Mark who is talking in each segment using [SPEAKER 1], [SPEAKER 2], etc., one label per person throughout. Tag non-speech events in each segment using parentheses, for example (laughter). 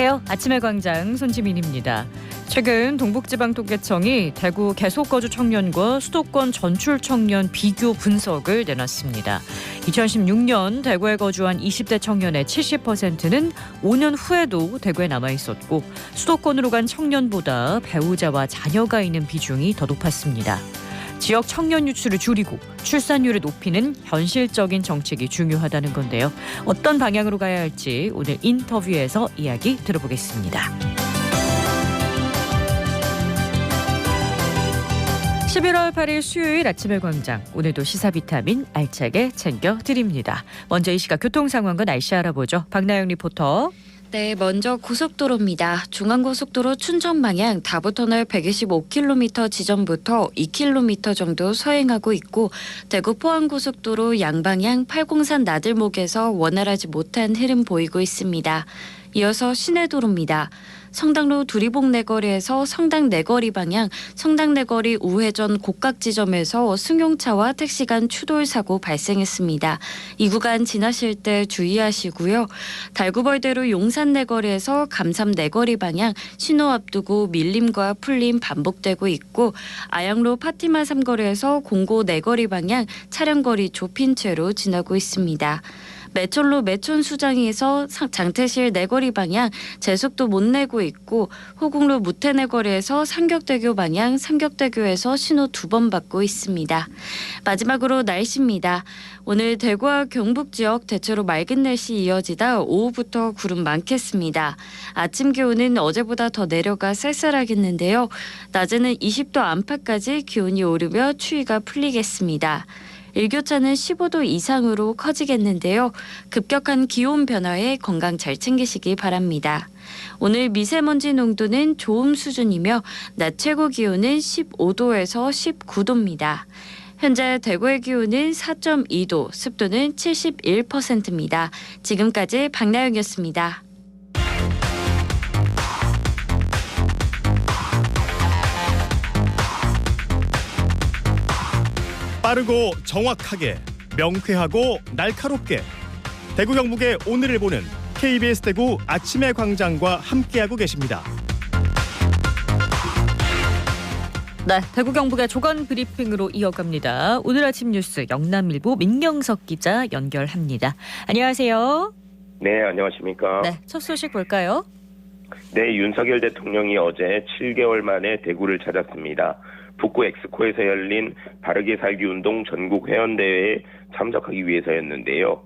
[SPEAKER 1] 안녕하세요. 아침의 광장 손지민입니다. 최근 동북지방통계청이 대구 계속거주 청년과 수도권 전출 청년 비교 분석을 내놨습니다. 2016년 대구에 거주한 20대 청년의 70%는 5년 후에도 대구에 남아 있었고 수도권으로 간 청년보다 배우자와 자녀가 있는 비중이 더 높았습니다. 지역 청년 유출을 줄이고 출산율을 높이는 현실적인 정책이 중요하다는 건데요. 어떤 방향으로 가야 할지 오늘 인터뷰에서 이야기 들어보겠습니다. 11월 8일 수요일 아침의 광장 오늘도 시사 비타민 알차게 챙겨 드립니다. 먼저 이 시각 교통 상황과 날씨 알아보죠. 박나영 리포터.
[SPEAKER 2] 네, 먼저 고속도로입니다. 중앙고속도로 춘천 방향 다부터널 125km 지점부터 2km 정도 서행하고 있고 대구 포항고속도로 양방향 팔공산 나들목에서 원활하지 못한 흐름 보이고 있습니다. 이어서 시내도로입니다. 성당로 두리봉 내거리에서 성당 내거리 방향 성당 내거리 우회전 곡각 지점에서 승용차와 택시 간 추돌 사고 발생했습니다. 이 구간 지나실 때 주의하시고요. 달구벌대로 용산 내거리에서 감삼 내거리 방향 신호 앞두고 밀림과 풀림 반복되고 있고 아양로 파티마 삼거리에서 공고 내거리 방향 차량 거리 좁힌 채로 지나고 있습니다. 매천로 매천수장에서 장태실 내거리 방향 제속도 못 내고 있고 호국로 무태내거리에서 삼격대교 방향 삼격대교에서 신호 두 번 받고 있습니다. 마지막으로 날씨입니다. 오늘 대구와 경북 지역 대체로 맑은 날씨 이어지다 오후부터 구름 많겠습니다. 아침 기온은 어제보다 더 내려가 쌀쌀하겠는데요. 낮에는 20도 안팎까지 기온이 오르며 추위가 풀리겠습니다. 일교차는 15도 이상으로 커지겠는데요. 급격한 기온 변화에 건강 잘 챙기시기 바랍니다. 오늘 미세먼지 농도는 좋음 수준이며 낮 최고 기온은 15도에서 19도입니다. 현재 대구의 기온은 4.2도, 습도는 71%입니다. 지금까지 박나영이었습니다.
[SPEAKER 3] 빠르고 정확하게 명쾌하고 날카롭게 대구 경북의 오늘을 보는 KBS 대구 아침의 광장과 함께하고 계십니다.
[SPEAKER 1] 네, 대구 경북의 조건 브리핑으로 이어갑니다. 오늘 아침 뉴스 영남일보 민경석 기자 연결합니다. 안녕하세요.
[SPEAKER 4] 네, 안녕하십니까.
[SPEAKER 1] 네, 첫 소식 볼까요?
[SPEAKER 4] 네, 윤석열 대통령이 어제 7개월 만에 대구를 찾았습니다. 북구 엑스코에서 열린 바르게 살기 운동 전국 회원대회에 참석하기 위해서였는데요.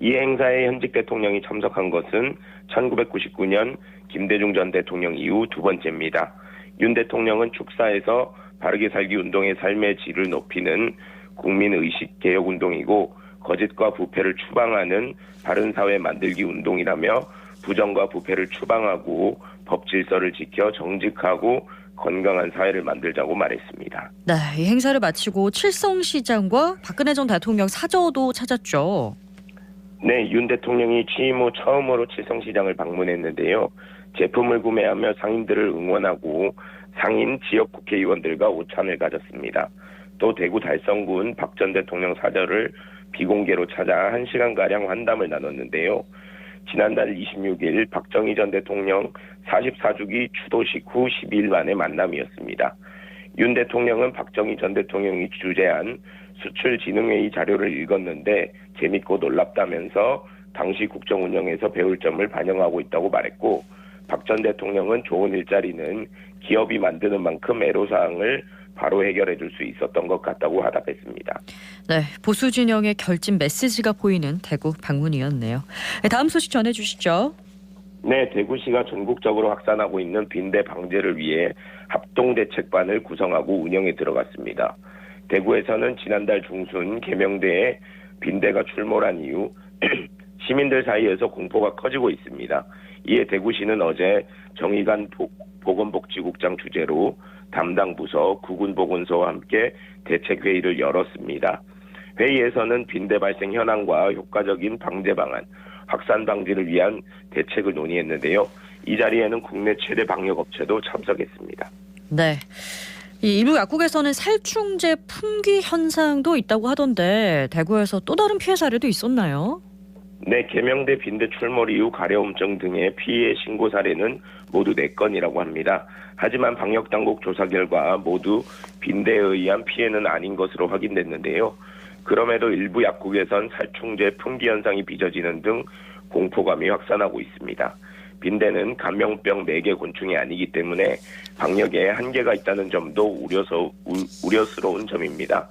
[SPEAKER 4] 이 행사에 현직 대통령이 참석한 것은 1999년 김대중 전 대통령 이후 두 번째입니다. 윤 대통령은 축사에서 바르게 살기 운동의 삶의 질을 높이는 국민 의식 개혁 운동이고 거짓과 부패를 추방하는 바른 사회 만들기 운동이라며 부정과 부패를 추방하고 법 질서를 지켜 정직하고 건강한 사회를 만들자고 말했습니다.
[SPEAKER 1] 네, 이 행사를 마치고 칠성시장과 박근혜 전 대통령 사저도 찾았죠.
[SPEAKER 4] 네, 윤 대통령이 취임 후 처음으로 칠성시장을 방문했는데요. 제품을 구매하며 상인들을 응원하고 상인 지역 국회의원들과 오찬을 가졌습니다. 또 대구 달성군 박 전 대통령 사저를 비공개로 찾아 1시간가량 환담을 나눴는데요. 지난달 26일 박정희 전 대통령 44주기 추도식 후 12일 만에 만남이었습니다. 윤 대통령은 박정희 전 대통령이 주재한 수출진흥회의 자료를 읽었는데 재밌고 놀랍다면서 당시 국정 운영에서 배울 점을 반영하고 있다고 말했고 박 전 대통령은 좋은 일자리는 기업이 만드는 만큼 애로사항을 바로 해결해 줄 수 있었던 것 같다고 화답했습니다.
[SPEAKER 1] 네, 보수 진영의 결집 메시지가 보이는 대구 방문이었네요. 네, 다음 소식 전해 주시죠.
[SPEAKER 4] 네, 대구시가 전국적으로 확산하고 있는 빈대 방제를 위해 합동대책반을 구성하고 운영에 들어갔습니다. 대구에서는 지난달 중순 개명대에 빈대가 출몰한 이후 (clears throat) 시민들 사이에서 공포가 커지고 있습니다. 이에 대구시는 어제 정의관 보건복지국장 주재로 담당 부서 구군보건소와 함께 대책회의를 열었습니다. 회의에서는 빈대 발생 현황과 효과적인 방제 방안, 확산 방지를 위한 대책을 논의했는데요. 이 자리에는 국내 최대 방역 업체도 참석했습니다.
[SPEAKER 1] 네. 이 일부 약국에서는 살충제 품귀 현상도 있다고 하던데 대구에서 또 다른 피해 사례도 있었나요?
[SPEAKER 4] 네, 개명대 빈대 출몰 이후 가려움증 등의 피해 신고 사례는 모두 4건이라고 합니다. 하지만 방역당국 조사 결과 모두 빈대에 의한 피해는 아닌 것으로 확인됐는데요. 그럼에도 일부 약국에선 살충제 품귀 현상이 빚어지는 등 공포감이 확산하고 있습니다. 빈대는 감염병 매개 곤충이 아니기 때문에 방역에 한계가 있다는 점도 우려서, 우, 우려스러운 점입니다.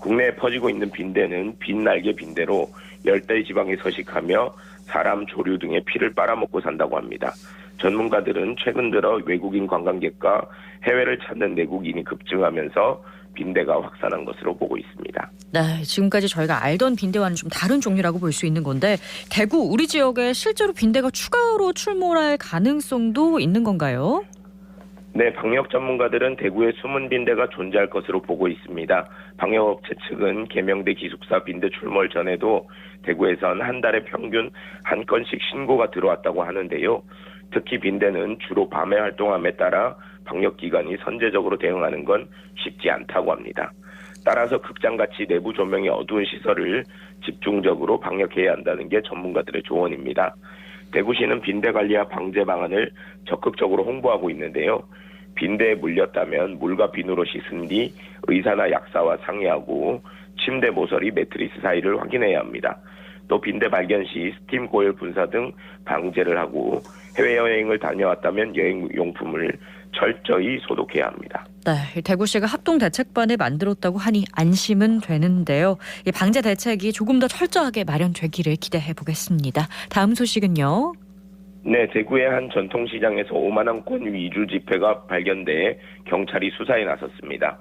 [SPEAKER 4] 국내에 퍼지고 있는 빈대는 빈날개 빈대로 열대 지방에 서식하며 사람, 조류 등의 피를 빨아먹고 산다고 합니다. 전문가들은 최근 들어 외국인 관광객과 해외를 찾는 내국인이 급증하면서 빈대가 확산한 것으로 보고 있습니다.
[SPEAKER 1] 네, 지금까지 저희가 알던 빈대와는 좀 다른 종류라고 볼 수 있는 건데 대구 우리 지역에 실제로 빈대가 추가로 출몰할 가능성도 있는 건가요?
[SPEAKER 4] 네, 방역 전문가들은 대구에 숨은 빈대가 존재할 것으로 보고 있습니다. 방역업체 측은 개명대 기숙사 빈대 출몰 전에도 대구에선 한 달에 평균 한 건씩 신고가 들어왔다고 하는데요. 특히 빈대는 주로 밤에 활동함에 따라 방역기관이 선제적으로 대응하는 건 쉽지 않다고 합니다. 따라서 극장같이 내부 조명이 어두운 시설을 집중적으로 방역해야 한다는 게 전문가들의 조언입니다. 대구시는 빈대 관리와 방제 방안을 적극적으로 홍보하고 있는데요. 빈대에 물렸다면 물과 비누로 씻은 뒤 의사나 약사와 상의하고 침대 모서리 매트리스 사이를 확인해야 합니다. 또 빈대 발견 시 스팀 고열 분사 등 방제를 하고 해외여행을 다녀왔다면 여행 용품을 철저히 소독해야 합니다.
[SPEAKER 1] 네, 대구시가 합동 대책반을 만들었다고 하니 안심은 되는데요. 이 방제 대책이 조금 더 철저하게 마련되기를 기대해 보겠습니다. 다음 소식은요.
[SPEAKER 4] 네, 대구의 한 전통시장에서 5만 원권 위주 지폐가 발견돼 경찰이 수사에 나섰습니다.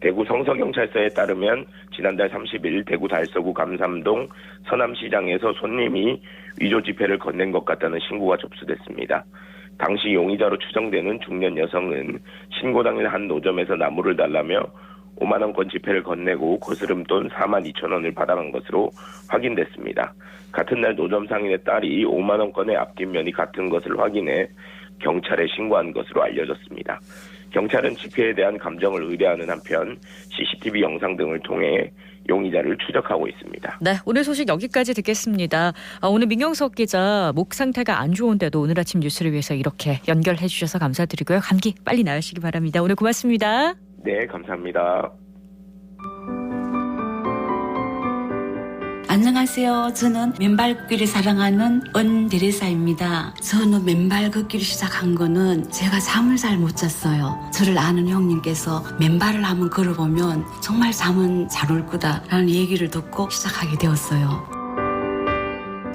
[SPEAKER 4] 대구 성서경찰서에 따르면 지난달 30일 대구 달서구 감삼동 서남시장에서 손님이 위조 지폐를 건넨 것 같다는 신고가 접수됐습니다. 당시 용의자로 추정되는 중년 여성은 신고 당일 한 노점에서 나무를 달라며 5만 원권 지폐를 건네고 거스름 돈 4만 2천 원을 받아간 것으로 확인됐습니다. 같은 날 노점 상인의 딸이 5만 원권의 앞뒷면이 같은 것을 확인해 경찰에 신고한 것으로 알려졌습니다. 경찰은 지폐에 대한 감정을 의뢰하는 한편 CCTV 영상 등을 통해 용의자를 추적하고 있습니다.
[SPEAKER 1] 네, 오늘 소식 여기까지 듣겠습니다. 아, 오늘 민경석 기자 목 상태가 안 좋은데도 오늘 아침 뉴스를 위해서 이렇게 연결해 주셔서 감사드리고요. 감기 빨리 나으시기 바랍니다. 오늘 고맙습니다.
[SPEAKER 4] 네, 감사합니다.
[SPEAKER 5] 안녕하세요. 저는 맨발 걷기를 사랑하는 은데레사입니다. 저는 맨발 걷기를 시작한 거는 제가 잠을 잘 못 잤어요. 저를 아는 형님께서 맨발을 한번 걸어보면 정말 잠은 잘 올 거다라는 얘기를 듣고 시작하게 되었어요.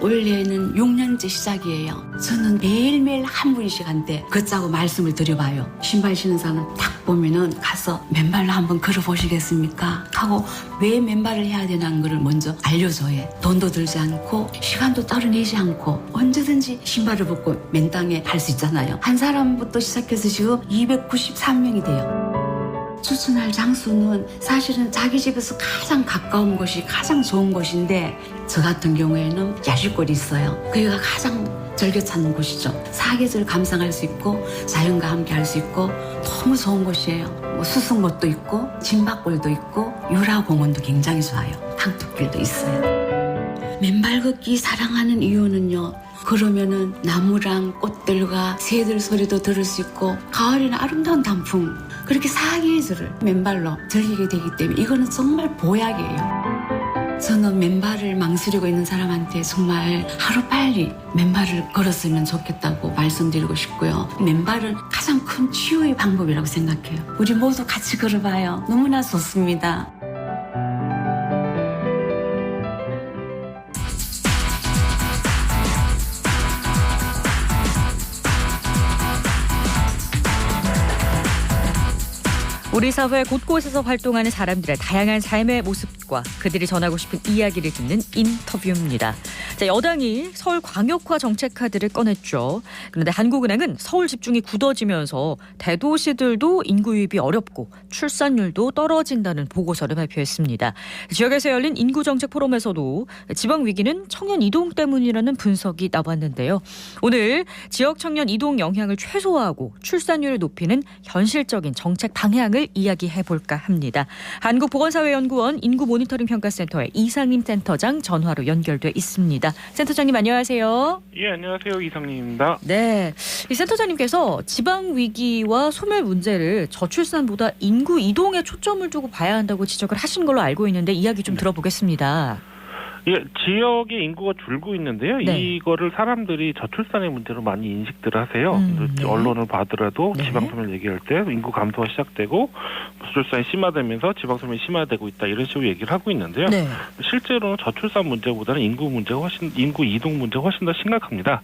[SPEAKER 5] 올해는 6년째 시작이에요. 저는 매일매일 한 분씩 한테 걷자고 말씀을 드려봐요. 신발 신은 사람 딱 보면은 가서 맨발로 한번 걸어보시겠습니까? 하고 왜 맨발을 해야 되는 거를 먼저 알려줘요. 돈도 들지 않고 시간도 따로 내지 않고 언제든지 신발을 벗고 맨 땅에 할 수 있잖아요. 한 사람부터 시작해서 지금 293명이 돼요. 추천할 장소는 사실은 자기 집에서 가장 가까운 곳이 가장 좋은 곳인데 저 같은 경우에는 야실골이 있어요. 거기가 가장 즐겨 찾는 곳이죠. 사계절 감상할 수 있고 자연과 함께 할 수 있고 너무 좋은 곳이에요. 뭐 수승못도 있고 진박골도 있고 유라공원도 굉장히 좋아요. 항토길도 있어요. 맨발 걷기 사랑하는 이유는요. 그러면은 나무랑 꽃들과 새들 소리도 들을 수 있고 가을에는 아름다운 단풍 그렇게 사계절을 맨발로 즐기게 되기 때문에 이거는 정말 보약이에요. 저는 맨발을 망설이고 있는 사람한테 정말 하루빨리 맨발을 걸었으면 좋겠다고 말씀드리고 싶고요. 맨발은 가장 큰 치유의 방법이라고 생각해요. 우리 모두 같이 걸어봐요. 너무나 좋습니다.
[SPEAKER 1] 우리 사회 곳곳에서 활동하는 사람들의 다양한 삶의 모습과 그들이 전하고 싶은 이야기를 듣는 인터뷰입니다. 자, 여당이 서울 광역화 정책 카드를 꺼냈죠. 그런데 한국은행은 서울 집중이 굳어지면서 대도시들도 인구 유입이 어렵고 출산율도 떨어진다는 보고서를 발표했습니다. 지역에서 열린 인구 정책 포럼에서도 지방 위기는 청년 이동 때문이라는 분석이 나왔는데요. 오늘 지역 청년 이동 영향을 최소화하고 출산율을 높이는 현실적인 정책 방향을 문제를 이야기해 볼까 합니다. 한국보건사회연구원 인구모니터링평가센터의 이상림 센터장 전화로 연결돼 있습니다. 센터장님 안녕하세요.
[SPEAKER 6] 예, 안녕하세요. 이상민입니다.
[SPEAKER 1] 네, 이 센터장님께서 지방 위기와 소멸 문제를 저출산보다 인구 이동에 초점을 두고 봐야 한다고 지적을 하신 걸로 알고 있는데 이야기 좀 들어보겠습니다.
[SPEAKER 6] 예, 지역의 인구가 줄고 있는데요.
[SPEAKER 1] 네.
[SPEAKER 6] 이거를 사람들이 저출산의 문제로 많이 인식들을 하세요.
[SPEAKER 1] 음, 네.
[SPEAKER 6] 언론을 봐더라도
[SPEAKER 1] 네.
[SPEAKER 6] 지방소멸 얘기할 때 인구 감소가 시작되고 저출산이 심화되면서 지방소멸이 심화되고 있다 이런 식으로 얘기를 하고 있는데요.
[SPEAKER 1] 네,
[SPEAKER 6] 실제로는 저출산 문제보다는 인구 문제가 훨씬 인구 이동 문제가 훨씬 더 심각합니다.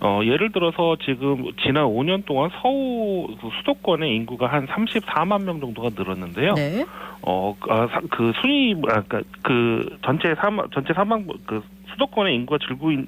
[SPEAKER 6] 어, 예를 들어서 지금 지난 5년 동안 서울 그 수도권의 인구가 한 34만 명 정도가 늘었는데요.
[SPEAKER 1] 네,
[SPEAKER 6] 어, 아, 사- 그 순위, 아, 그니까 그 전체 사망, 전체 사망, 그 수도권의 인구가 줄고 있,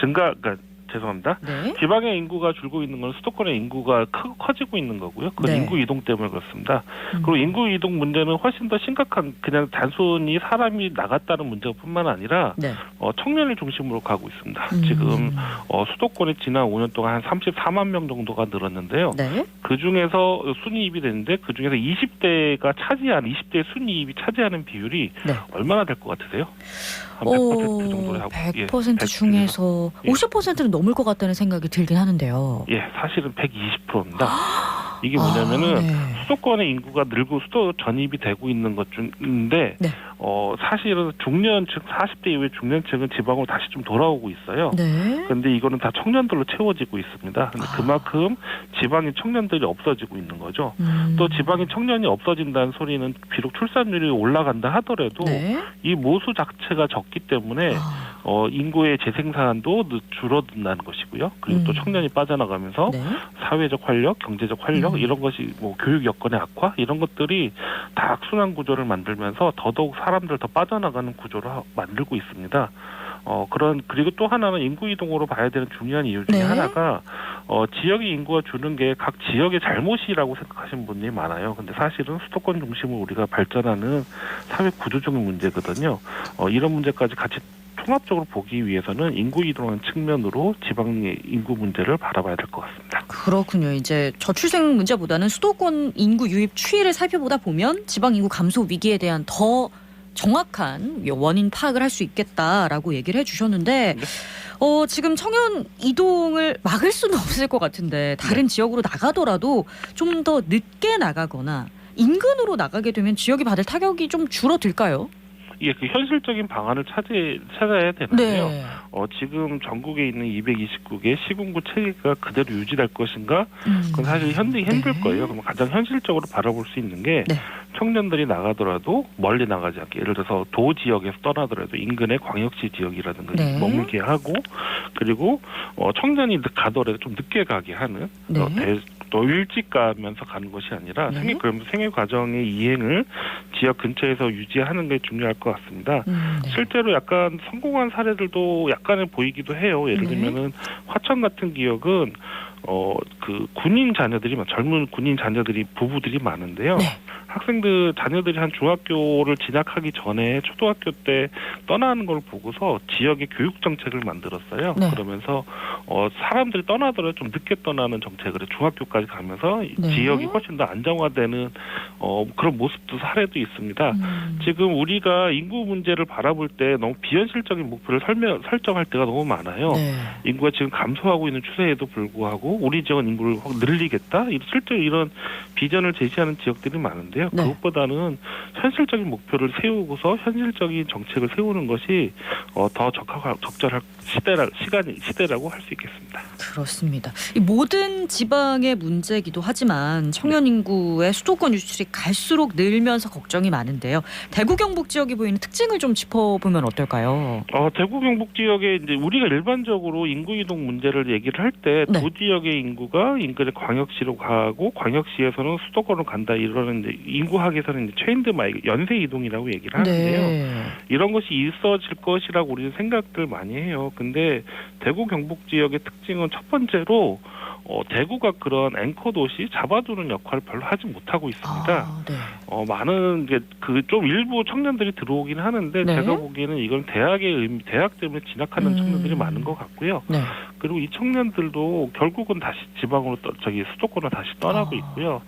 [SPEAKER 6] 증가, 그니까 죄송합니다.
[SPEAKER 1] 네.
[SPEAKER 6] 지방의 인구가 줄고 있는 건 수도권의 인구가 크, 커지고 있는 거고요. 그건
[SPEAKER 1] 네.
[SPEAKER 6] 인구 이동 때문에 그렇습니다.
[SPEAKER 1] 음.
[SPEAKER 6] 그리고 인구 이동 문제는 훨씬 더 심각한 그냥 단순히 사람이 나갔다는 문제뿐만 아니라
[SPEAKER 1] 네.
[SPEAKER 6] 어, 청년을 중심으로 가고 있습니다.
[SPEAKER 1] 음.
[SPEAKER 6] 지금 어, 수도권에 지난 5년 동안 한 34만 명 정도가 늘었는데요.
[SPEAKER 1] 네.
[SPEAKER 6] 그 중에서 순이입이 되는데 그 중에서 20대가 차지한 20대 순이입이 차지하는 비율이
[SPEAKER 1] 네.
[SPEAKER 6] 얼마나 될 것 같으세요? 한
[SPEAKER 1] 오,
[SPEAKER 6] 100% 정도 하고
[SPEAKER 1] 100% 중에서
[SPEAKER 6] 예.
[SPEAKER 1] 50%는 넘을 것 같다는 생각이 들긴 하는데요.
[SPEAKER 6] 예, 사실은 120%입니다. (gasps) 이게 뭐냐면은
[SPEAKER 1] 아, 네.
[SPEAKER 6] 수도권의 인구가 늘고 수도 전입이 되고 있는 것 중인데
[SPEAKER 1] 네.
[SPEAKER 6] 어 사실은 중년층 40대 이후의 중년층은 지방으로 다시 좀 돌아오고 있어요.
[SPEAKER 1] 네.
[SPEAKER 6] 근데 이거는 다 청년들로 채워지고 있습니다. 근데
[SPEAKER 1] 아.
[SPEAKER 6] 그만큼 지방의 청년들이 없어지고 있는 거죠.
[SPEAKER 1] 음.
[SPEAKER 6] 또 지방의 청년이 없어진다는 소리는 비록 출산율이 올라간다 하더라도
[SPEAKER 1] 네.
[SPEAKER 6] 이 모수 자체가 적기 때문에
[SPEAKER 1] 아,
[SPEAKER 6] 어, 인구의 재생산도 늘- 줄어든다는 것이고요. 그리고 또
[SPEAKER 1] 음.
[SPEAKER 6] 청년이 빠져나가면서
[SPEAKER 1] 네.
[SPEAKER 6] 사회적 활력, 경제적 활력
[SPEAKER 1] 음.
[SPEAKER 6] 이런 것이 뭐 교육 여건의 악화 이런 것들이 다 악순환 구조를 만들면서 더더욱 사람들 더 빠져나가는 구조를 하- 만들고 있습니다. 어 그런 그리고 또 하나는 인구 이동으로 봐야 되는 중요한 이유 중에
[SPEAKER 1] 네.
[SPEAKER 6] 하나가 어 지역의 인구가 주는 게 각 지역의 잘못이라고 생각하시는 분들이 많아요. 근데 사실은 수도권 중심으로 우리가 발전하는 사회 구조적인 문제거든요. 어 이런 문제까지 같이 통합적으로 보기 위해서는 인구 이동하는 측면으로 지방의 인구 문제를 바라봐야 될 것 같습니다.
[SPEAKER 1] 그렇군요. 이제 저출생 문제보다는 수도권 인구 유입 추이를 살펴보다 보면 지방 인구 감소 위기에 대한 더 정확한 원인 파악을 할 수 있겠다라고 얘기를 해주셨는데
[SPEAKER 6] 네.
[SPEAKER 1] 어, 지금 청년 이동을 막을 수는 (laughs) 없을 것 같은데 다른 지역으로 나가더라도 좀 더 늦게 나가거나 인근으로 나가게 되면 지역이 받을 타격이 좀 줄어들까요?
[SPEAKER 6] 예, 그 현실적인 방안을 찾아, 찾아야 되는데요.
[SPEAKER 1] 네.
[SPEAKER 6] 어, 지금 전국에 있는 229개 시군구 체계가 그대로 유지될 것인가?
[SPEAKER 1] 음.
[SPEAKER 6] 그건 사실 현대 힘들
[SPEAKER 1] 네.
[SPEAKER 6] 거예요. 그럼 가장 현실적으로 바라볼 수 있는 게
[SPEAKER 1] 네.
[SPEAKER 6] 청년들이 나가더라도 멀리 나가지 않게 예를 들어서 도 지역에서 떠나더라도 인근의 광역시 지역이라든가
[SPEAKER 1] 네.
[SPEAKER 6] 머물게 하고 그리고 어, 청년이 늦- 가더라도 좀 늦게 가게 하는
[SPEAKER 1] 네.
[SPEAKER 6] 어, 대- 또 일찍 가면서 가는 것이 아니라
[SPEAKER 1] 네.
[SPEAKER 6] 생애 그럼 생애 과정의 이행을 지역 근처에서 유지하는 게 중요할 것 같습니다.
[SPEAKER 1] 음, 네.
[SPEAKER 6] 실제로 약간 성공한 사례들도 약간은 보이기도 해요. 예를
[SPEAKER 1] 네.
[SPEAKER 6] 들면은 화천 같은 기억은 어 그 군인 자녀들이 많- 젊은 군인 자녀들이 부부들이 많은데요.
[SPEAKER 1] 네.
[SPEAKER 6] 학생들 자녀들이 한 중학교를 진학하기 전에 초등학교 때 떠나는 걸 보고서 지역의 교육 정책을 만들었어요.
[SPEAKER 1] 네.
[SPEAKER 6] 그러면서 어 사람들이 떠나더라도 좀 늦게 떠나는 정책을 해. 중학교까지 가면서
[SPEAKER 1] 네.
[SPEAKER 6] 지역이 훨씬 더 안정화되는 어 그런 모습도 사례도 있습니다.
[SPEAKER 1] 음.
[SPEAKER 6] 지금 우리가 인구 문제를 바라볼 때 너무 비현실적인 목표를 설명, 설정할 때가 너무 많아요.
[SPEAKER 1] 네.
[SPEAKER 6] 인구가 지금 감소하고 있는 추세에도 불구하고 우리 지역은 인구를 확 늘리겠다. 이- 실제로 이런 비전을 제시하는 지역들이 많은데요.
[SPEAKER 1] 네.
[SPEAKER 6] 그것보다는 현실적인 목표를 세우고서 현실적인 정책을 세우는 것이 어, 더 적합, 적절할 시대라 시간이 시대라고 할 수 있겠습니다.
[SPEAKER 1] 그렇습니다. 이 모든 지방의 문제이기도 하지만 청년 인구의 수도권 유출이 갈수록 늘면서 걱정이 많은데요. 대구 경북 지역이 보이는 특징을 좀 짚어보면 어떨까요?
[SPEAKER 6] 어, 대구 경북 지역에 이제 우리가 일반적으로 인구 이동 문제를 얘기를 할때
[SPEAKER 1] 네.
[SPEAKER 6] 도지역의 인구가 인근의 광역시로 가고 광역시에서는 수도권으로 간다 이러는 이제 인구학에서는 이제 트렌드 마이 연쇄 이동이라고 얘기를 하는데요.
[SPEAKER 1] 네.
[SPEAKER 6] 이런 것이 있어질 것이라고 우리는 생각들 많이 해요. 근데 대구 경북 지역의 특징은 첫 번째로 어, 대구가 그런 앵커 도시 잡아두는 역할을 별로 하지 못하고 있습니다.
[SPEAKER 1] 아, 네.
[SPEAKER 6] 어, 많은 이제 그 좀 일부 청년들이 들어오긴 하는데
[SPEAKER 1] 네.
[SPEAKER 6] 제가 보기에는 이건 대학의 의미, 대학 때문에 진학하는
[SPEAKER 1] 음.
[SPEAKER 6] 청년들이 많은 것 같고요.
[SPEAKER 1] 네.
[SPEAKER 6] 그리고 이 청년들도 결국은 다시 지방으로 떠, 저기 수도권으로 다시 떠나고
[SPEAKER 1] 아,
[SPEAKER 6] 있고요.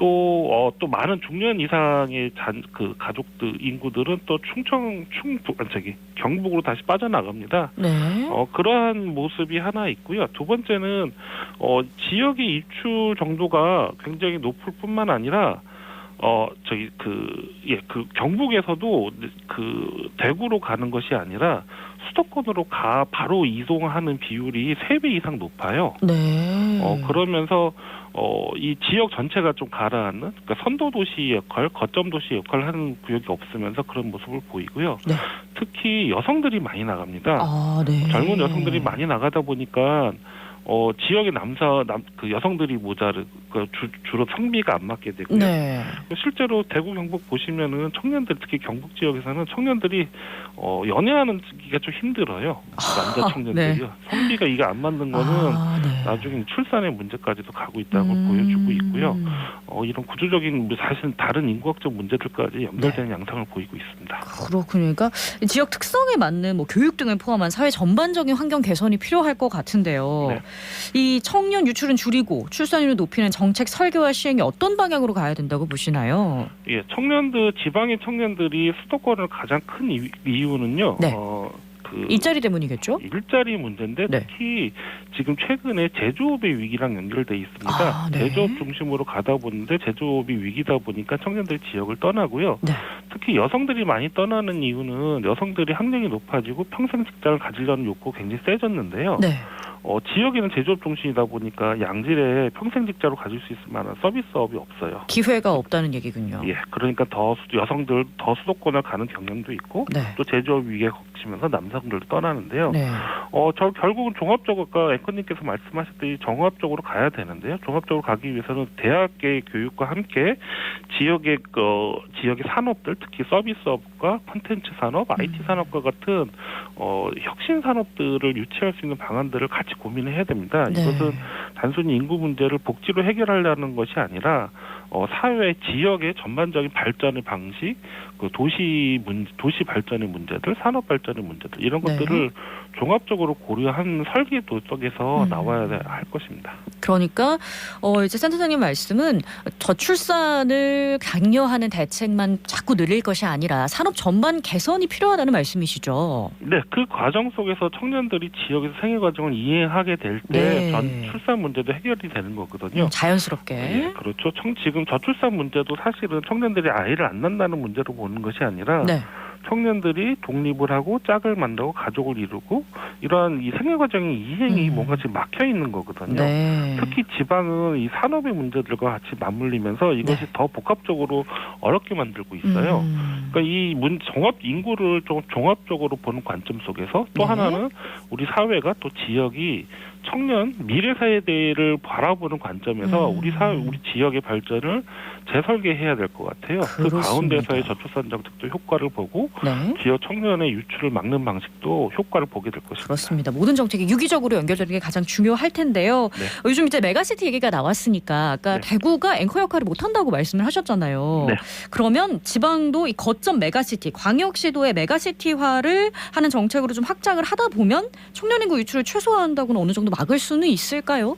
[SPEAKER 1] 네.
[SPEAKER 6] 또, 어, 또 많은 중년 이상의 잔, 그 가족들, 인구들은 또 충청, 충북, 아, 저기, 경북으로 다시 빠져나갑니다.
[SPEAKER 1] 네.
[SPEAKER 6] 어, 그러한 모습이 하나 있고요. 두 번째는, 어, 지역의 입출 정도가 굉장히 높을 뿐만 아니라, 어, 저기, 그, 예, 그, 경북에서도 그, 대구로 가는 것이 아니라 수도권으로 가, 바로 이동하는 비율이 세 배 이상 높아요.
[SPEAKER 1] 네.
[SPEAKER 6] 어, 그러면서, 어, 이 지역 전체가 좀 가라앉는, 그러니까 선도 도시 역할, 거점 도시 역할을 하는 구역이 없으면서 그런 모습을 보이고요.
[SPEAKER 1] 네.
[SPEAKER 6] 특히 여성들이 많이 나갑니다.
[SPEAKER 1] 아, 네.
[SPEAKER 6] 젊은 여성들이 많이 나가다 보니까 어 지역의 남사 남 그 여성들이 모자르 그 주, 주로 성비가 안 맞게 되고요.
[SPEAKER 1] 네.
[SPEAKER 6] 실제로 대구 경북 보시면은 청년들 특히 경북 지역에서는 청년들이 어 연애하는 기가 좀 힘들어요. 남자 청년들이요. 성비가 이게 안 맞는 거는
[SPEAKER 1] 아, 네.
[SPEAKER 6] 나중에 출산의 문제까지도 가고 있다고
[SPEAKER 1] 음.
[SPEAKER 6] 보여주고 있고요. 어 이런 구조적인 뭐 사실 다른 인구학적 문제들까지 연결되는
[SPEAKER 1] 네.
[SPEAKER 6] 양상을 보이고 있습니다.
[SPEAKER 1] 그렇군요. 그러니까 지역 특성에 맞는 뭐 교육 등을 포함한 사회 전반적인 환경 개선이 필요할 것 같은데요.
[SPEAKER 6] 네.
[SPEAKER 1] 이 청년 유출은 줄이고 출산율을 높이는 정책 설계와 시행이 어떤 방향으로 가야 된다고 보시나요?
[SPEAKER 6] 예, 청년들 지방의 청년들이 수도권을 가장 큰 이유, 이유는요.
[SPEAKER 1] 네.
[SPEAKER 6] 어, 그
[SPEAKER 1] 일자리 때문이겠죠?
[SPEAKER 6] 일자리 문제인데
[SPEAKER 1] 네.
[SPEAKER 6] 특히 지금 최근에 제조업의 위기랑 연결돼 있습니다.
[SPEAKER 1] 아, 네.
[SPEAKER 6] 제조업 중심으로 가다 보는데 제조업이 위기다 보니까 청년들이 지역을 떠나고요.
[SPEAKER 1] 네.
[SPEAKER 6] 특히 여성들이 많이 떠나는 이유는 여성들이 학력이 높아지고 평생 직장을 가지려는 욕구가 굉장히 세졌는데요.
[SPEAKER 1] 네.
[SPEAKER 6] 어, 지역에는 제조업 중심이다 보니까 양질의 평생 직장을 가질 수 있을 만한 서비스업이 없어요.
[SPEAKER 1] 기회가 없다는 얘기군요.
[SPEAKER 6] 예, 그러니까 더 수- 여성들 더 수도권을 가는 경향도 있고
[SPEAKER 1] 네.
[SPEAKER 6] 또 제조업 위기에 걷히면서 남성들도 떠나는데요.
[SPEAKER 1] 네.
[SPEAKER 6] 어, 저 결국은 종합적으로 아까 앵커님께서 말씀하셨듯이 종합적으로 가야 되는데요. 종합적으로 가기 위해서는 대학의 교육과 함께 지역의 그 지역의 산업들, 특히 서비스업 과 콘텐츠 산업, IT
[SPEAKER 1] 음.
[SPEAKER 6] 산업과 같은 어, 혁신 산업들을 유치할 수 있는 방안들을 같이 고민을 해야 됩니다.
[SPEAKER 1] 네.
[SPEAKER 6] 이것은 단순히 인구 문제를 복지로 해결하려는 것이 아니라 어, 사회 지역의 전반적인 발전의 방식, 그 도시 문 도시 발전의 문제들, 산업 발전의 문제들 이런
[SPEAKER 1] 네.
[SPEAKER 6] 것들을 종합적으로 고려한 설계도 속에서
[SPEAKER 1] 음.
[SPEAKER 6] 나와야 할 것입니다.
[SPEAKER 1] 그러니까 어 이제 센터장님 말씀은 저출산을 강요하는 대책만 자꾸 늘릴 것이 아니라 산업 전반 개선이 필요하다는 말씀이시죠.
[SPEAKER 6] 네, 그 과정 속에서 청년들이 지역에서 생애 과정을 이행하게 될때
[SPEAKER 1] 네.
[SPEAKER 6] 전 출산 문제도 해결이 되는 거거든요.
[SPEAKER 1] 자연스럽게.
[SPEAKER 6] 예, 그렇죠. 청, 지금 저출산 문제도 사실은 청년들이 아이를 안 낳는다는 문제로 보는 것이 아니라
[SPEAKER 1] 네.
[SPEAKER 6] 청년들이 독립을 하고 짝을 만들고 가족을 이루고 이러한 이 생애 과정의 이행이
[SPEAKER 1] 음.
[SPEAKER 6] 뭔가 지금 막혀 있는 거거든요.
[SPEAKER 1] 네.
[SPEAKER 6] 특히 지방은 이 산업의 문제들과 같이 맞물리면서 이것이
[SPEAKER 1] 네.
[SPEAKER 6] 더 복합적으로 어렵게 만들고 있어요.
[SPEAKER 1] 음.
[SPEAKER 6] 그러니까 이 문, 종합 인구를 좀 종합적으로 보는 관점 속에서 또
[SPEAKER 1] 네.
[SPEAKER 6] 하나는 우리 사회가 또 지역이 청년 미래 세대를 바라보는 관점에서
[SPEAKER 1] 음.
[SPEAKER 6] 우리 사회 우리 지역의 발전을 재설계해야 될 것 같아요. 그
[SPEAKER 1] 그렇습니다.
[SPEAKER 6] 가운데서의 저출산 정책도 효과를 보고
[SPEAKER 1] 네.
[SPEAKER 6] 지역 청년의 유출을 막는 방식도 효과를 보게 될 것입니다.
[SPEAKER 1] 그렇습니다. 모든 정책이 유기적으로 연결되는 게 가장 중요할 텐데요.
[SPEAKER 6] 네.
[SPEAKER 1] 어, 요즘 이제 메가시티 얘기가 나왔으니까 아까
[SPEAKER 6] 네.
[SPEAKER 1] 대구가 앵커 역할을 못 한다고 말씀을 하셨잖아요.
[SPEAKER 6] 네.
[SPEAKER 1] 그러면 지방도 이 거점 메가시티, 광역시도의 메가시티화를 하는 정책으로 좀 확장을 하다 보면 청년 인구 유출을 최소화한다고는 어느 정도 막을 수는 있을까요?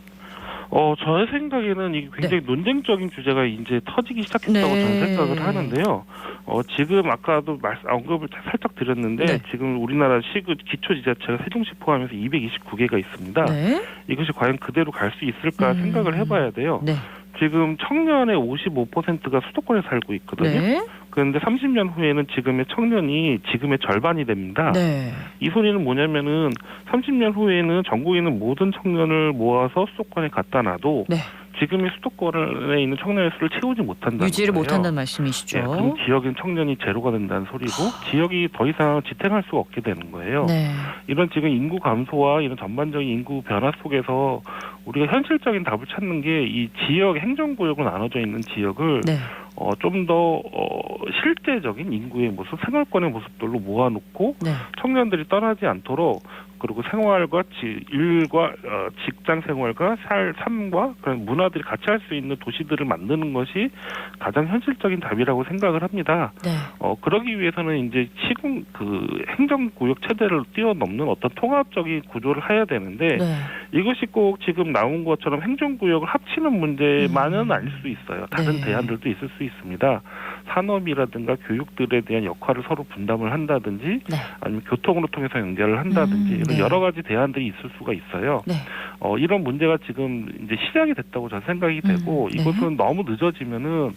[SPEAKER 6] 어, 저의 생각에는 이게 굉장히 논쟁적인 주제가 이제 터지기 시작했다고
[SPEAKER 1] 네.
[SPEAKER 6] 저는 생각을 하는데요. 어, 지금 아까도 말씀, 언급을 살짝 드렸는데
[SPEAKER 1] 네. 지금
[SPEAKER 6] 우리나라 시그 기초 지자체가 세종시 포함해서 229개가 있습니다.
[SPEAKER 1] 네.
[SPEAKER 6] 이것이 과연 그대로 갈 수 있을까
[SPEAKER 1] 음.
[SPEAKER 6] 생각을 해봐야 돼요.
[SPEAKER 1] 네.
[SPEAKER 6] 지금 청년의 55%가 수도권에 살고 있거든요.
[SPEAKER 1] 네.
[SPEAKER 6] 그런데 30년 후에는 지금의 청년이 지금의 절반이 됩니다.
[SPEAKER 1] 네.
[SPEAKER 6] 이 소리는 뭐냐면은 30년 후에는 전국에 있는 모든 청년을 모아서 수도권에 갖다 놔도
[SPEAKER 1] 네.
[SPEAKER 6] 지금의 수도권에 있는 청년의 수를 채우지 못한다는
[SPEAKER 1] 유지를. 못한다는 말씀이시죠.
[SPEAKER 6] 예, 그럼 지역인 청년이 제로가 된다는 소리고 지역이 더 이상 지탱할 수가 없게 되는 거예요.
[SPEAKER 1] 네.
[SPEAKER 6] 이런 지금 인구 감소와 이런 전반적인 인구 변화 속에서 우리가 현실적인 답을 찾는 게 이 지역 행정구역으로 나눠져 있는 지역을
[SPEAKER 1] 네.
[SPEAKER 6] 어, 좀 더 어, 실제적인 인구의 모습, 생활권의 모습들로 모아놓고
[SPEAKER 1] 네.
[SPEAKER 6] 청년들이 떠나지 않도록 그리고 생활과 지, 일과 어, 직장 생활과 살 삶과 그런 문화들이 같이 할 수 있는 도시들을 만드는 것이 가장 현실적인 답이라고 생각을 합니다.
[SPEAKER 1] 네.
[SPEAKER 6] 어 그러기 위해서는 이제 시군 그 행정 구역 체제를 뛰어넘는 어떤 통합적인 구조를 해야 되는데
[SPEAKER 1] 네.
[SPEAKER 6] 이것이 꼭 지금 나온 것처럼 행정 구역을 합치는 문제만은
[SPEAKER 1] 음.
[SPEAKER 6] 아닐 수 있어요. 다른
[SPEAKER 1] 네.
[SPEAKER 6] 대안들도 있을 수 있습니다. 산업이라든가 교육들에 대한 역할을 서로 분담을 한다든지
[SPEAKER 1] 네.
[SPEAKER 6] 아니면 교통으로 통해서 연결을 한다든지
[SPEAKER 1] 음, 네.
[SPEAKER 6] 여러 가지 대안들이 있을 수가 있어요.
[SPEAKER 1] 네.
[SPEAKER 6] 어, 이런 문제가 지금 이제 시작이 됐다고 저는 생각이 되고
[SPEAKER 1] 음, 네.
[SPEAKER 6] 이것은 너무 늦어지면은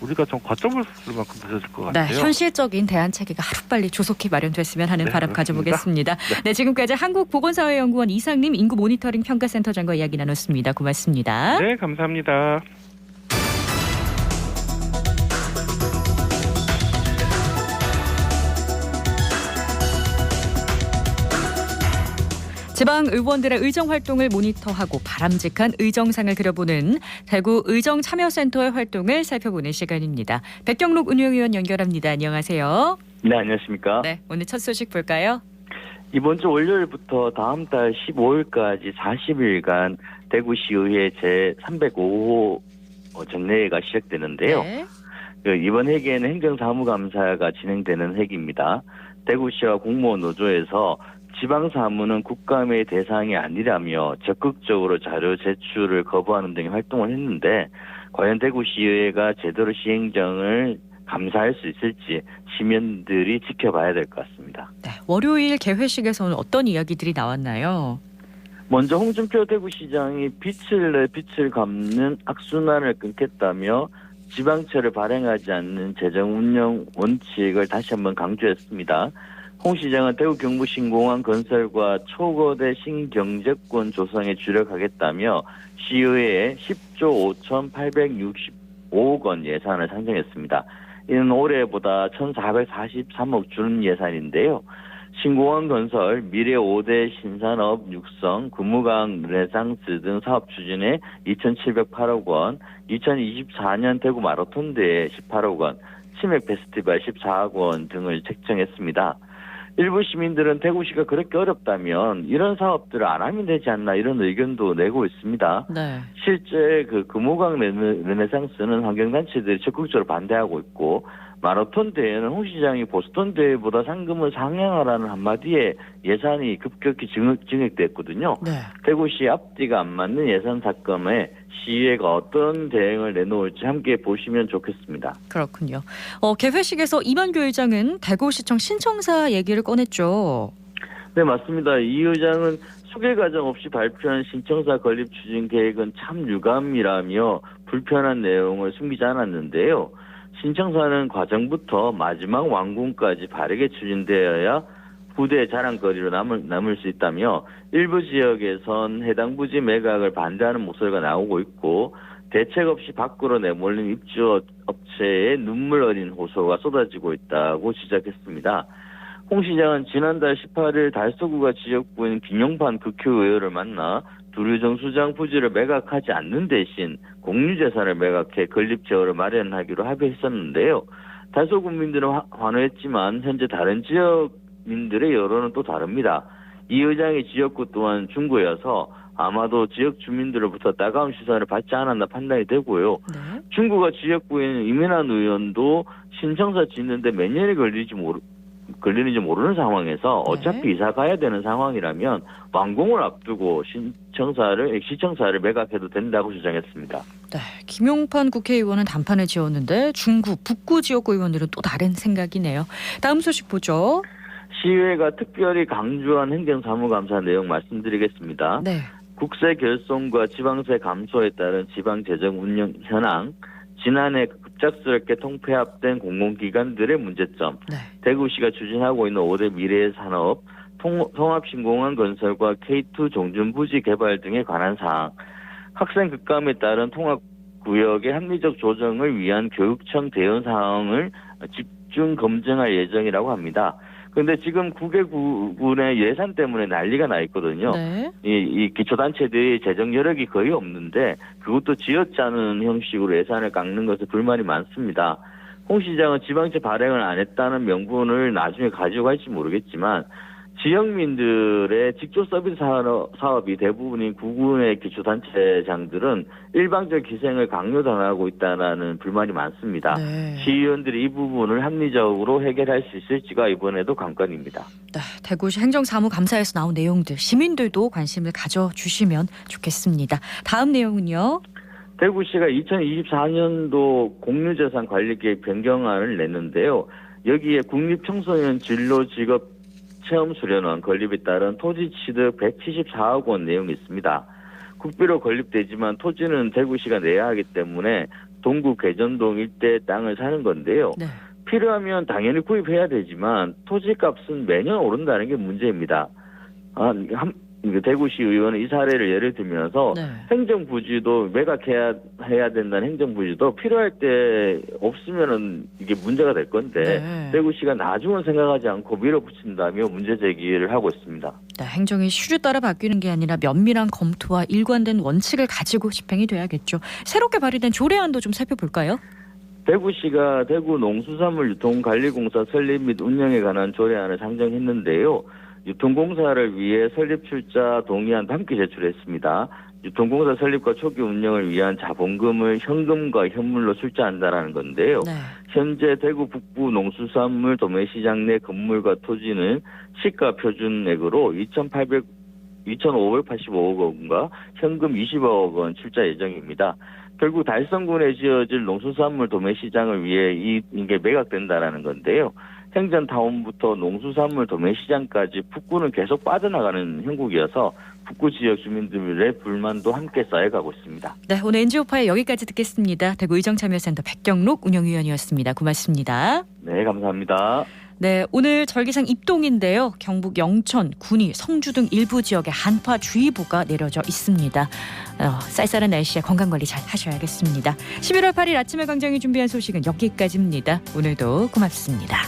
[SPEAKER 6] 우리가 좀 거점을 쓸 만큼 늦어질 것
[SPEAKER 1] 네,
[SPEAKER 6] 같아요.
[SPEAKER 1] 현실적인 대안 체계가 하루빨리 조속히 마련됐으면 하는
[SPEAKER 6] 네,
[SPEAKER 1] 바람
[SPEAKER 6] 그렇습니다.
[SPEAKER 1] 가져보겠습니다. 네. 지금까지 한국보건사회연구원 이상님 인구 모니터링 평가센터장과 이야기 나눴습니다. 고맙습니다.
[SPEAKER 6] 네, 감사합니다.
[SPEAKER 1] 지방 의원들의 의정 활동을 모니터하고 바람직한 의정상을 그려보는 대구 의정 참여센터의 활동을 살펴보는 시간입니다. 백경록 운영위원 연결합니다. 안녕하세요.
[SPEAKER 7] 네, 안녕하십니까.
[SPEAKER 1] 네, 오늘 첫 소식 볼까요?
[SPEAKER 7] 이번 주 월요일부터 다음 달 15일까지 40일간 대구시의회 제 305호 전례회가 시작되는데요.
[SPEAKER 1] 네.
[SPEAKER 7] 그 이번 회기에는 행정사무감사가 진행되는 회기입니다. 대구시와 공무원 노조에서 지방사무는 국감의 대상이 아니라며 적극적으로 자료 제출을 거부하는 등의 활동을 했는데 과연 대구시의회가 제대로 시행정을 감사할 수 있을지 시민들이 지켜봐야 될 것 같습니다.
[SPEAKER 1] 네, 월요일 개회식에서는 어떤 이야기들이 나왔나요?
[SPEAKER 7] 먼저 홍준표 대구시장이 빛을 내 빛을 갚는 악순환을 끊겠다며 지방채를 발행하지 않는 재정 운영 원칙을 다시 한번 강조했습니다. 홍 시장은 대구 경부 신공항 건설과 초거대 신경제권 조성에 주력하겠다며 시의회에 10조 5,865억 원 예산을 상정했습니다. 이는 올해보다 1,443억 준 예산인데요. 신공항 건설, 미래 5대 신산업 육성, 금무강 르네상스 등 사업 추진에 2,708억 원, 2024년 대구 마라톤 대회 18억 원, 치맥 페스티벌 14억 원 등을 책정했습니다. 일부 시민들은 대구시가 그렇게 어렵다면 이런 사업들을 안 하면 되지 않나 이런 의견도 내고 있습니다.
[SPEAKER 1] 네.
[SPEAKER 7] 실제 그 금호강 르네- 르네상스는 환경단체들이 적극적으로 반대하고 있고 마라톤 대회는 홍 시장이 보스턴 대회보다 상금을 상향하라는 한마디에 예산이 급격히 증액, 증액 됐거든요.
[SPEAKER 1] 네.
[SPEAKER 7] 대구시 앞뒤가 안 맞는 예산 사건에 시의회가 어떤 대응을 내놓을지 함께 보시면 좋겠습니다.
[SPEAKER 1] 그렇군요. 어, 개회식에서 이만교 의장은 대구시청 신청사 얘기를 꺼냈죠.
[SPEAKER 7] 네, 맞습니다. 이 의장은 소개 과정 없이 발표한 신청사 건립 추진 계획은 참 유감이라며 불편한 내용을 숨기지 않았는데요. 신청사는 과정부터 마지막 완공까지 바르게 추진되어야 후대 자랑거리로 남을, 남을 수 있다며 일부 지역에선 해당 부지 매각을 반대하는 목소리가 나오고 있고 대책 없이 밖으로 내몰린 입주 업체의 눈물 어린 호소가 쏟아지고 있다고 지적했습니다. 홍 시장은 지난달 18일 달서구가 지역구인 김용판 국회의원을 만나 두류정 수장 부지를 매각하지 않는 대신 공유재산을 매각해 건립 제어를 마련하기로 합의했었는데요. 구민들은 화- 환호했지만 현재 다른 지역민들의 여론은 또 다릅니다. 이 의장의 지역구 또한 중구여서 아마도 지역 주민들로부터 따가운 시선을 받지 않았나 판단이 되고요.
[SPEAKER 1] 네.
[SPEAKER 7] 중구가 지역구인 이민환 의원도 신청서 짓는데 몇 년이 걸리지 모르 걸리는지 모르는 상황에서
[SPEAKER 1] 네.
[SPEAKER 7] 어차피 이사 가야 되는 상황이라면 완공을 앞두고 신청사를 시청사를 매각해도 된다고 주장했습니다.
[SPEAKER 1] 네. 김용판 국회의원은 단판을 지었는데 중구, 북구 지역구 의원들은 또 다른 생각이네요. 다음 소식 보죠.
[SPEAKER 7] 시의회가 특별히 강조한 행정사무감사 내용 말씀드리겠습니다.
[SPEAKER 1] 네.
[SPEAKER 7] 국세 결손과 지방세 감소에 따른 지방 재정 운영 현황, 지난해 급작스럽게 통폐합된 공공기관들의 문제점,
[SPEAKER 1] 네.
[SPEAKER 7] 대구시가 추진하고 있는 5대 미래의 산업, 통, 통합신공항 건설과 K2 종준부지 개발 등에 관한 사항, 학생 급감에 따른 통합구역의 합리적 조정을 위한 교육청 대응 사항을 집중 검증할 예정이라고 합니다. 그런데 지금 국외군의 예산 때문에 난리가 나 있거든요.
[SPEAKER 1] 네.
[SPEAKER 7] 이, 이 기초단체들이 재정 여력이 거의 없는데 그것도 지어짜는 형식으로 예산을 깎는 것에 불만이 많습니다. 홍 시장은 지방채 발행을 안 했다는 명분을 나중에 가지고 갈지 모르겠지만 지역민들의 직접 서비스 산업, 사업 이 대부분인 구군의 기초단체장들은 일방적 기생을 강요당하고 있다는 불만이 많습니다.
[SPEAKER 1] 네.
[SPEAKER 7] 시의원들이 이 부분을 합리적으로 해결할 수 있을지가 이번에도 관건입니다.
[SPEAKER 1] 네, 대구시 행정사무감사에서 나온 내용들 시민들도 관심을 가져주시면 좋겠습니다. 다음 내용은요.
[SPEAKER 7] 대구시가 2024년도 공유재산 관리 계획 변경안을 냈는데요. 여기에 국립청소년 진로 직업 체험 수련원 건립에 따른 토지 취득 174억 원 내용이 있습니다. 국비로 건립되지만 토지는 대구시가 내야 하기 때문에 동구 개전동 일대 땅을 사는 건데요.
[SPEAKER 1] 네.
[SPEAKER 7] 필요하면 당연히 구입해야 되지만 토지값은 매년 오른다는 게 문제입니다. 아, 한, 이게 대구시 의원은 이 사례를 예를 들면서
[SPEAKER 1] 네.
[SPEAKER 7] 행정부지도 매각해야 해야 된다는 행정부지도 필요할 때 없으면은 이게 문제가 될 건데
[SPEAKER 1] 네.
[SPEAKER 7] 대구시가 나중은 생각하지 않고 밀어붙인다며 문제 제기를 하고 있습니다.
[SPEAKER 1] 네, 행정이 시주 따라 바뀌는 게 아니라 면밀한 검토와 일관된 원칙을 가지고 집행이 돼야겠죠. 새롭게 발의된 조례안도 좀 살펴볼까요?
[SPEAKER 7] 대구시가 대구 농수산물 유통관리공사 설립 및 운영에 관한 조례안을 상정했는데요. 유통공사를 위해 설립 출자 동의안도 함께 제출했습니다. 유통공사 설립과 초기 운영을 위한 자본금을 현금과 현물로 출자한다라는 건데요.
[SPEAKER 1] 네.
[SPEAKER 7] 현재 대구 북부 농수산물 도매시장 내 건물과 토지는 시가 표준액으로 2,800 2,585억 원과 현금 20억 원 출자 예정입니다. 결국 달성군에 지어질 농수산물 도매시장을 위해 이, 이게 매각된다라는 건데요. 행정타운부터 농수산물 도매시장까지 북구는 계속 빠져나가는 형국이어서 북구 지역 주민들의 불만도 함께 쌓여가고 있습니다.
[SPEAKER 1] 네, 오늘 NG오파의 여기까지 듣겠습니다. 대구 의정참여센터 백경록 운영위원이었습니다. 고맙습니다.
[SPEAKER 7] 네, 감사합니다.
[SPEAKER 1] 네, 오늘 절기상 입동인데요. 경북 영천, 군위, 성주 등 일부 지역에 한파주의보가 내려져 있습니다. 어, 쌀쌀한 날씨에 건강관리 잘 하셔야겠습니다. 11월 8일 아침에 광장이 준비한 소식은 여기까지입니다. 오늘도 고맙습니다.